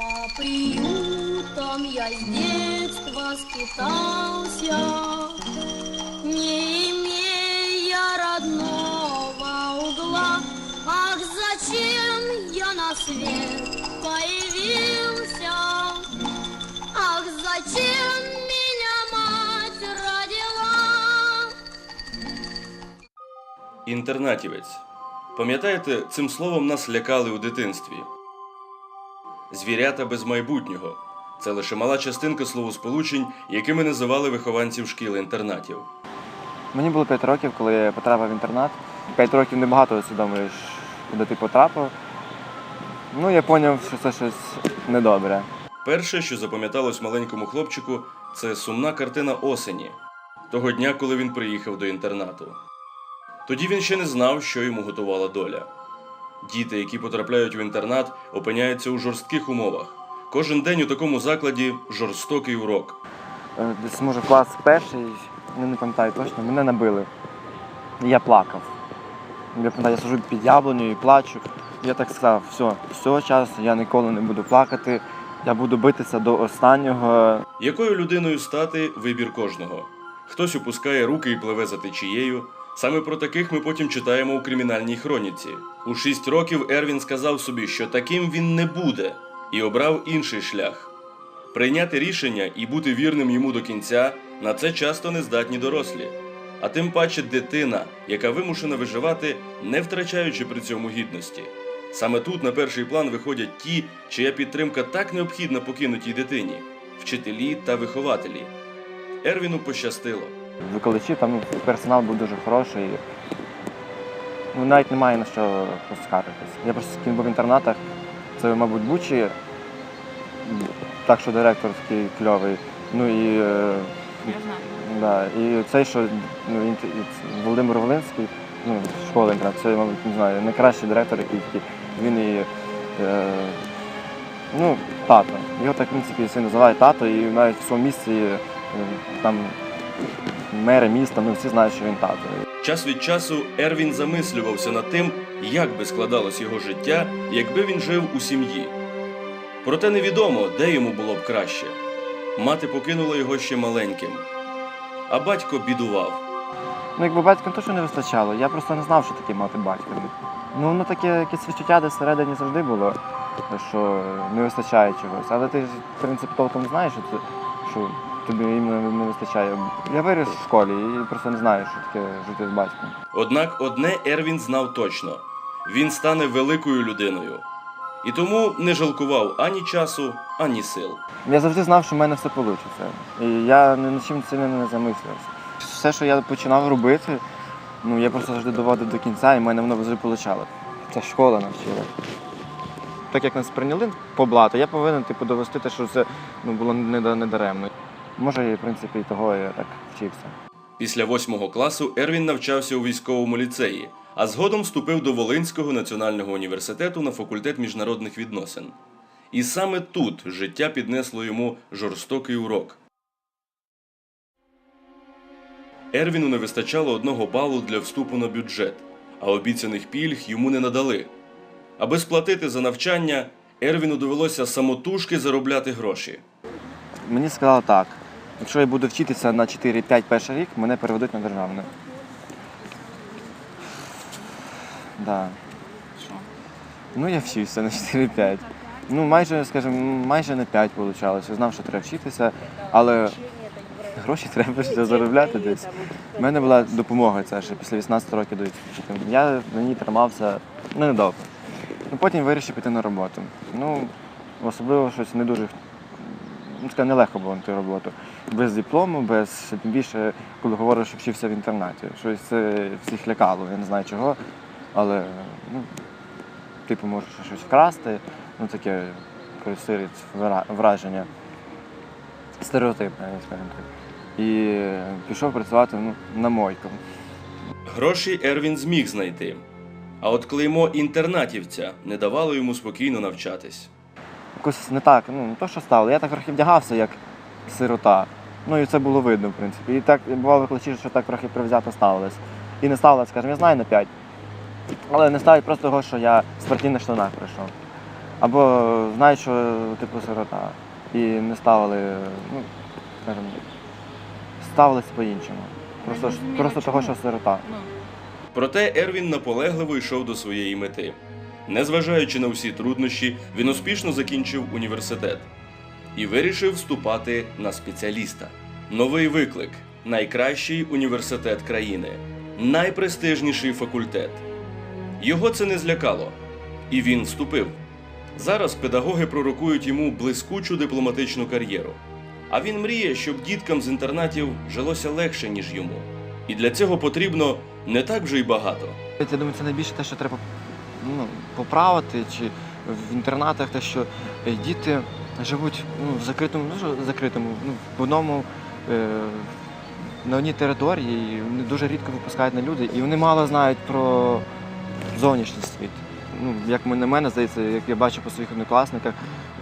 По приютам я с детства скитался, Не имея родного угла. Ах, зачем я на свет появился? Ах, зачем меня мать родила? Інтернатівець. Пам'ятаєте, цим словом нас лякали у дитинстві. Звірята без майбутнього. Це лише мала частинка словосполучень, якими називали вихованців шкіл-інтернатів. Мені було 5 років, коли я потрапив в інтернат. 5 років небагато усвідомлюєш, куди ти потрапив. Ну, я зрозумів, що це щось недобре. Перше, що запам'яталось маленькому хлопчику, це сумна картина осені, того дня, коли він приїхав до інтернату. Тоді він ще не знав, що йому готувала доля. Діти, які потрапляють в інтернат, опиняються у жорстких умовах. Кожен день у такому закладі жорстокий урок. Е, Десь, може, клас перший, я не пам'ятаю точно, мене набили. Я плакав. Я пам'ятаю, я сижу під яблунею і плачу. Я так сказав, все, з цього часу я ніколи не буду плакати, я буду битися до останнього. Якою людиною стати вибір кожного? Хтось опускає руки і пливе за течією. Саме про таких ми потім читаємо у кримінальній хроніці. У шість років Ервін сказав собі, що таким він не буде, і обрав інший шлях. Прийняти рішення і бути вірним йому до кінця на це часто не здатні дорослі. А тим паче дитина, яка вимушена виживати, не втрачаючи при цьому гідності. Саме тут на перший план виходять ті, чия підтримка так необхідна покинутій дитині вчителі та вихователі. Ервіну пощастило. Викладачі там персонал був дуже хороший. Ну, навіть немає на що поскаржитись. Я просто скільки був в інтернатах, це, мабуть, Бучі, так що директор такий кльовий. Ну і, е, да, і цей, що ну, він, і Володимир Волинський, ну, школа інтернат, це, мабуть, не знаю, найкращий директор, який такий. Він і е, ну, тато. Його так, в принципі, всі називають тато, і навіть в своєму місці е, там мери міста, ну всі знають, що він тато. Час від часу Ервін замислювався над тим, як би складалось його життя, якби він жив у сім'ї. Проте невідомо, де йому було б краще. Мати покинула його ще маленьким, а батько бідував. Ну, якби батькам що не вистачало, я просто не знав, що таке мати батька. Ну, воно таке якесь відчуття десь всередині завжди було, що не вистачає чогось. Але ти ж, в принципі, толком знаєш, що, це, що тобі іменно не вистачає. Я виріс в школі і просто не знаю, що таке жити з батьком. Однак одне Ервін знав точно: він стане великою людиною. І тому не жалкував ані часу, ані сил. Я завжди знав, що в мене все вийде. І я ні над чим сильно не замислювався. Все, що я починав робити, ну я просто завжди доводив до кінця, і в мене воно завжди вийшло. Це школа навчила. Так як нас прийняли по блату, я повинен типу, довести те, що це ну, було не даремно. Може, і, в принципі, і того я так вчився. Після восьмого класу Ервін навчався у військовому ліцеї, а згодом вступив до Волинського національного університету на факультет міжнародних відносин. І саме тут життя піднесло йому жорстокий урок. Ервіну не вистачало одного балу для вступу на бюджет, а обіцяних пільг йому не надали. Аби сплатити за навчання, Ервіну довелося самотужки заробляти гроші. Мені сказали так, якщо я буду вчитися на 4-5 перший рік, мене переведуть на державне. Да. Що? Ну, я вчився на 4-5. Ну, майже, скажімо, майже на 5 вийшло. Я знав, що треба вчитися, але гроші треба ще заробляти десь. У мене була допомога ця ще після 18 років до вчити. Я на ній тримався ну, недовго. Ну, потім вирішив піти на роботу. Ну, особливо щось не дуже ну, нелегко було знайти роботу. Без диплому, без тим більше, коли говориш, що вчився в інтернаті. Щось це всіх лякало, я не знаю чого. Але ну, типу можеш щось вкрасти, ну таке враження. Стереотипне, скажімо так. І пішов працювати ну, на мойку. Гроші Ервін зміг знайти. А от клеймо інтернатівця не давало йому спокійно навчатись. Якось не так, ну не то, що стало. Я так трохи вдягався, як сирота. Ну і це було видно, в принципі. І так бувало викличі, що так трохи привзято ставилось. І не ставилось, скажімо, я знаю на 5. Але не ставить просто того, що я в спортивних штанах прийшов. або знають, що типу сирота. І не ставили, ну, скажімо, ставилися по-іншому. Просто, просто того, що сирота. Проте Ервін наполегливо йшов до своєї мети. Незважаючи на всі труднощі, він успішно закінчив університет і вирішив вступати на спеціаліста. Новий виклик найкращий університет країни, найпрестижніший факультет. Його це не злякало, і він вступив. Зараз педагоги пророкують йому блискучу дипломатичну кар'єру. А він мріє, щоб діткам з інтернатів жилося легше, ніж йому. І для цього потрібно не так вже й багато. Я думаю, це найбільше те, що треба ну, поправити, чи в інтернатах те, що е, діти живуть ну, в закритому, ну, закритому, ну, в одному е, на одній території, і вони дуже рідко випускають на люди, і вони мало знають про зовнішній світ. Ну, як на мене здається, як я бачу по своїх однокласниках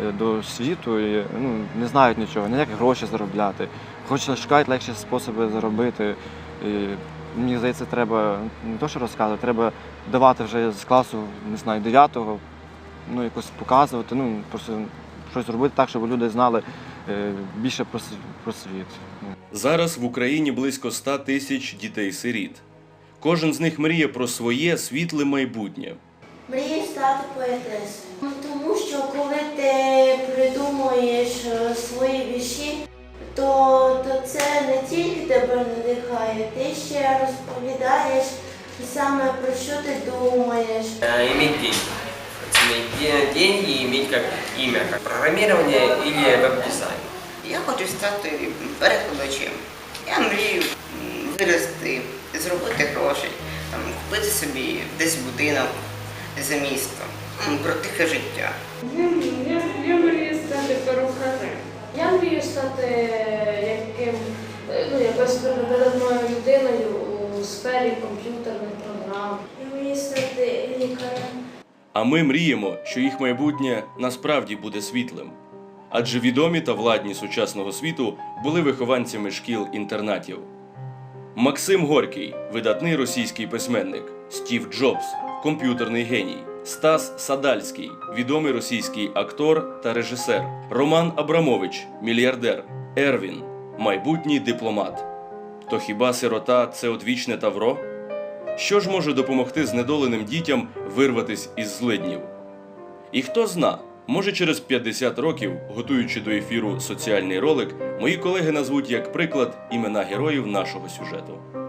е, до світу, і, ну, не знають нічого, ніяк гроші заробляти. Хоч шукають легші способи заробити. І, мені здається, треба не то, що розказувати, треба давати вже з класу, не знаю, 9-го, ну якось показувати, ну просто щось робити так, щоб люди знали е, більше про, про світ. Зараз в Україні близько 100 тисяч дітей-сиріт. Кожен з них мріє про своє світле майбутнє. Мрію стати поетесою. Ну, Тому що коли ти придумуєш е, свої вірші, то, то це не тільки тебе надихає, ти ще розповідаєш саме про що ти думаєш. Э, иметь деньги. Иметь де- деньги, иметь как имя, как программирование или веб-дизайн. Я хочу стати перекладачем. Я мрію вирости, зробити гроші, там, купити собі десь будинок за містом, про тихе життя. Я, я, я мрію стати перукарем. Я мрію стати яким, ну, якось передовою людиною у сфері комп'ютерних програм. Я мрію стати лікарем. А ми мріємо, що їх майбутнє насправді буде світлим. Адже відомі та владні сучасного світу були вихованцями шкіл-інтернатів. Максим Горький, видатний російський письменник, Стів Джобс, комп'ютерний геній, Стас Садальський, відомий російський актор та режисер, Роман Абрамович, мільярдер, Ервін, майбутній дипломат. То хіба сирота це одвічне тавро? Що ж може допомогти знедоленим дітям вирватись із злиднів? І хто зна, може через 50 років, готуючи до ефіру соціальний ролик, мої колеги назвуть як приклад імена героїв нашого сюжету.